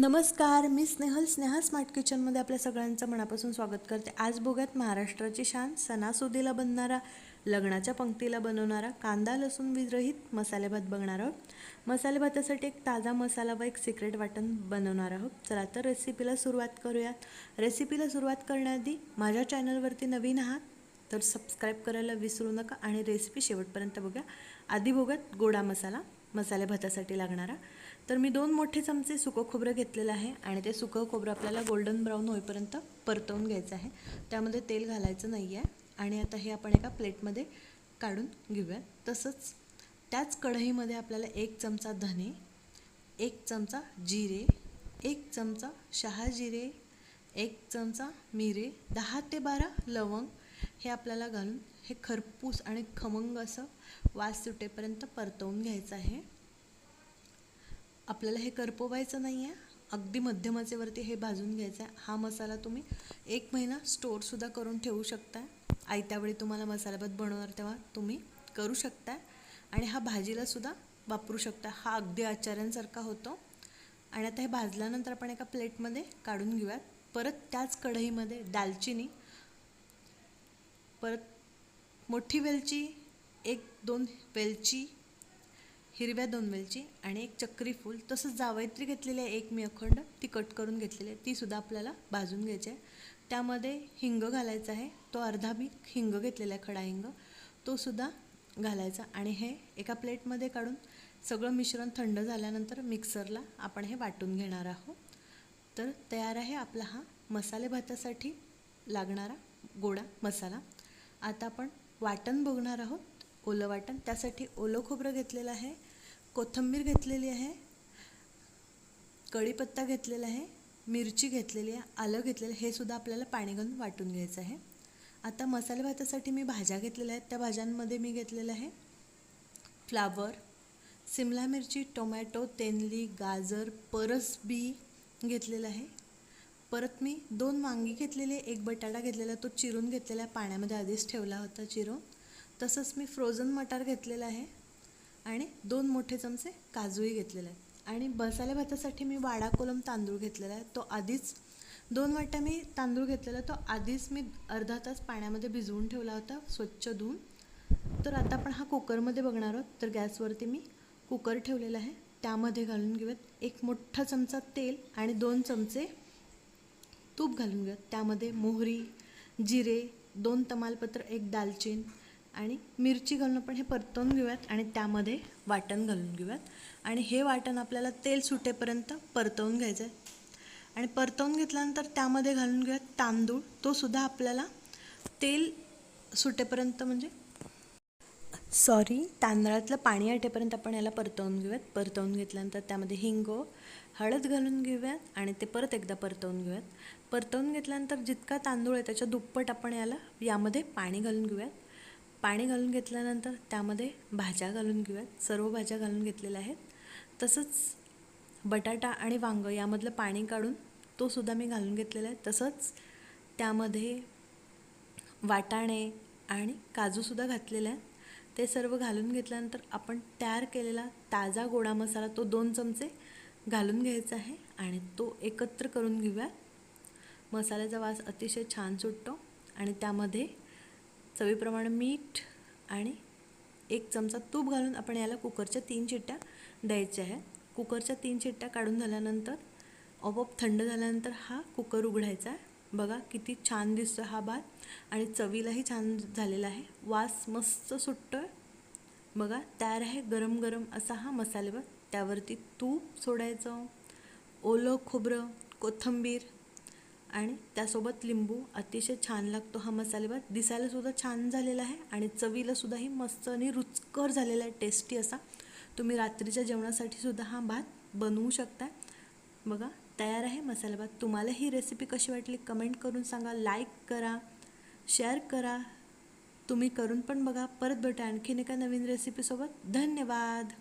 नमस्कार मी स्नेहल स्नेहा स्मार्ट किचनमध्ये आपल्या सगळ्यांचं मनापासून स्वागत करते. आज बघूयात महाराष्ट्राची शान सणासुदीला बनणारा लग्नाच्या पंक्तीला बनवणारा कांदा लसूण विरहित मसाले भात बघणार आहोत. मसाले भातासाठी एक ताजा मसाला व एक सिक्रेट वाटण बनवणार आहोत. चला तर रेसिपीला सुरुवात करूयात. रेसिपीला सुरुवात करण्याआधी माझ्या चॅनलवरती नवीन आहात तर सबस्क्राईब करायला विसरू नका आणि रेसिपी शेवटपर्यंत बघा. आधी बघूयात गोडा मसाला मसाले भातासाठी लागणारा. तर मी दोन मोठे चमचे सुकं खोबरं घेतलेलं आहे आणि ते सुकं खोबरं आपल्याला गोल्डन ब्राऊन होईपर्यंत परतवून घ्यायचं आहे. त्यामध्ये तेल घालायचं नाही आहे आणि आता हे आपण एका प्लेटमध्ये काढून घेऊयात तसंच त्याच कढईमध्ये आपल्याला एक चमचा धने एक चमचा जिरे एक चमचा शहा जिरे एक चमचा मिरे दहा ते बारा लवंग हे आपल्याला घालून हे खरपूस आणि खमंग असं वास सुटेपर्यंत परतवून घ्यायचं आहे. आपल्याला हे करपवायचं नाही आहे अगदी मध्यमचेवरती हे भाजून घ्यायचं आहे हा मसाला तुम्ही एक महिना स्टोअरसुद्धा करून ठेवू शकता आयत्यावेळी तुम्हाला मसाला बनवणार तेव्हा तुम्ही करू शकता आणि हा भाजीलासुद्धा वापरू शकता हा अगदी आचार्यांसारखा होतो. आणि आता हे भाजल्यानंतर आपण एका प्लेटमध्ये काढून घेऊयात. परत त्याच कढईमध्ये दालचिनी परत मोठी वेलची एक दोन वेलची हिरव्या दोन वेलची आणि एक चक्री फूल तसंच जावयत्री घेतलेली आहे एक मी अखंड ती कट करून घेतलेली आहे तीसुद्धा आपल्याला भाजून घ्यायची आहे. त्यामध्ये हिंग घालायचा आहे तो अर्धा मी हिंग घेतलेला आहे खडा हिंग तोसुद्धा घालायचा आणि हे एका प्लेटमध्ये काढून सगळं मिश्रण थंड झाल्यानंतर मिक्सरला आपण हे वाटून घेणार आहोत. तर तयार आहे आपला हा मसाले भातासाठी लागणारा गोडा मसाला. आता आपण वाटण बघणार आहोत. ओलं वाटण. त्यासाठी ओलं खोबरं घेतलेलं आहे. कोथिंबीर घेतलेली आहे. कढीपत्ता घेतलेला आहे. मिरची घेतलेली आहे. आलं घेतलेलं हे सुद्धा आपल्याला पाणी घालून वाटून घ्यायचं आहे. आता मसाले भातासाठी मी भाज्या घेतलेल्या आहेत. त्या भाज्यांमध्ये मी घेतलेलं आहे फ्लावर सिमला मिरची टोमॅटो तेंदली गाजर परस बी घेतलेलं आहे. परत मी दोन वांगी घेतलेली एक बटाटा घेतलेला तो चिरून घेतलेला आहे. पाण्यामध्ये आधीच ठेवला होता चिरून. तसंच मी फ्रोझन मटार घेतलेलं आहे आणि दोन मोठे चमचे काजूही घेतलेले आहेत. आणि मसाले भातासाठी मी वाडा कोलम तांदूळ घेतलेला आहे. तो आधीच दोन वाट्या मी तांदूळ घेतलेला तो आधीच मी अर्धा तास पाण्यामध्ये भिजवून ठेवला होता स्वच्छ धुवून. तर आता आपण हा कुकरमध्ये बघणार आहोत. तर गॅसवरती मी कुकर ठेवलेला आहे. त्यामध्ये घालून घेऊयात एक मोठा चमचा तेल आणि दोन चमचे तूप घालून घेऊयात. त्यामध्ये मोहरी जिरे दोन तमालपत्र एक दालचीन आणि मिरची घालून आपण हे परतवून घेऊयात आणि त्यामध्ये वाटण घालून घेऊयात. आणि हे वाटण आपल्याला तेल सुटेपर्यंत परतवून घ्यायचं आहे. आणि परतवून घेतल्यानंतर त्यामध्ये घालून घेऊयात तांदूळ. तो सुद्धा आपल्याला तेल सुटेपर्यंत म्हणजे सॉरी तांदळातलं पाणी आटेपर्यंत आपण याला परतवून घेऊयात. परतवून घेतल्यानंतर त्यामध्ये हिंग हळद घालून घेऊयात आणि ते परत एकदा परतवून घेऊयात. परतवून घेतल्यानंतर जितका तांदूळ आहे त्याच्या दुप्पट आपण याला यामध्ये पाणी घालून घेऊयात. पाणी घालून घेतल्यानंतर त्यामध्ये भाज्या घालून घेऊयात. सर्व भाज्या घालून घेतलेल्या आहेत. तसंच बटाटा आणि वांगं यामधलं पाणी काढून तो सुद्धा मी घालून घेतलेला आहे. तसंच त्यामध्ये वाटाणे आणि काजूसुद्धा घातलेले आहेत. ते सर्व घालून घेतल्यानंतर आपण तयार केलेला ताजा गोडा मसाला तो दोन चमचे घालून घ्यायचा आहे आणि तो एकत्र करून घेऊयात. मसाल्याचा वास अतिशय छान सुटतो आणि त्यामध्ये चवीप्रमाणे मीठ आणि एक चमचा तूप घालून आपण याला कुकरच्या तीन चिट्ट्या द्यायच्या आहे. कुकरच्या तीन चिट्ट्या काढून झाल्यानंतर आपोआप थंड झाल्यानंतर हा कुकर उघडायचा आहे. बघा किती छान दिसतो हा भात आणि चवीलाही छान झालेला आहे. वास मस्त सुटतो आहे बघा तयार आहे गरम गरम असा हा मसालेभात त्यावरती तूप सोडायचं ओलं खोबरं कोथिंबीर आणि त्यासोबत लिंबू अतिशय छान लागतो हा मसालेभात दिसायलासुद्धा छान झालेला आहे आणि चवीलासुद्धाही मस्त आणि रुचकर झालेला आहे. टेस्टी असा. तुम्ही रात्रीच्या जेवणासाठी सुद्धा हा भात बनवू शकता बघा तयार आहे मसाला भात. तुम्हाला ही रेसिपी कशी वाटली कमेंट करून सांगा. लाईक करा शेअर करा. तुम्ही करून पण बघा. परत भेटा आणखीन एका नवीन रेसिपीसोबत धन्यवाद.